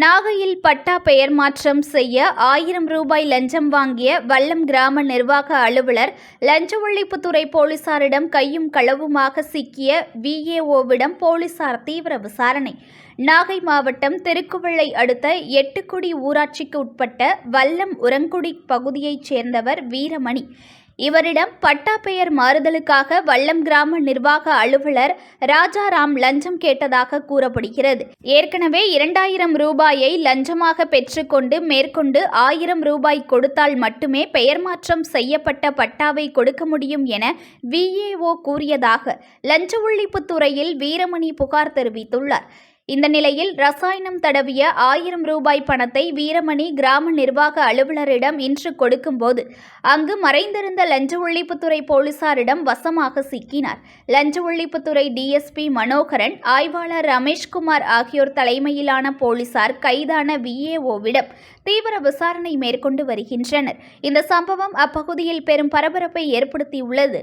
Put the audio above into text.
நாகையில் பட்டா பெயர் மாற்றம் செய்ய ஆயிரம் ரூபாய் லஞ்சம் வாங்கிய வல்லம் கிராம நிர்வாக அலுவலர் லஞ்ச ஒழிப்புத்துறை போலீசாரிடம் கையும் களவுமாக சிக்கிய விஏஓவிடம் போலீசார் தீவிர விசாரணை. நாகை மாவட்டம் திருக்குவளை அடுத்த எட்டுக்குடி ஊராட்சிக்கு உட்பட்ட வல்லம் உரங்குடி பகுதியைச் சேர்ந்தவர் வீரமணி. இவரிடம் பட்டா பெயர் மாறுதலுக்காக வல்லம் கிராம நிர்வாக அலுவலர் ராஜாராம் லஞ்சம் கேட்டதாக கூறப்படுகிறது. ஏற்கனவே இரண்டாயிரம் ரூபாயை லஞ்சமாக பெற்றுக்கொண்டு மேற்கொண்டு ஆயிரம் ரூபாய் கொடுத்தால் மட்டுமே பெயர் மாற்றம் செய்யப்பட்ட பட்டாவை கொடுக்க முடியும் என விஏஓ கூறியதாக லஞ்ச ஒழிப்புத் துறையில் வீரமணி புகார் தெரிவித்துள்ளார். இந்த நிலையில் ரசாயனம் தடவிய ஆயிரம் ரூபாய் பணத்தை வீரமணி கிராம நிர்வாக அலுவலரிடம் இன்று கொடுக்கும்போது அங்கு மறைந்திருந்த லஞ்ச ஒழிப்புத்துறை போலீசாரிடம் வசமாக சிக்கினார். லஞ்ச ஒழிப்புத்துறை டிஎஸ்பி மனோகரன் ஆய்வாளர் ரமேஷ்குமார் ஆகியோர் தலைமையிலான போலீசார் கைதான விஏஓவிடம் தீவிர விசாரணை மேற்கொண்டு வருகின்றனர். இந்த சம்பவம் அப்பகுதியில் பெரும் பரபரப்பை ஏற்படுத்தியுள்ளது.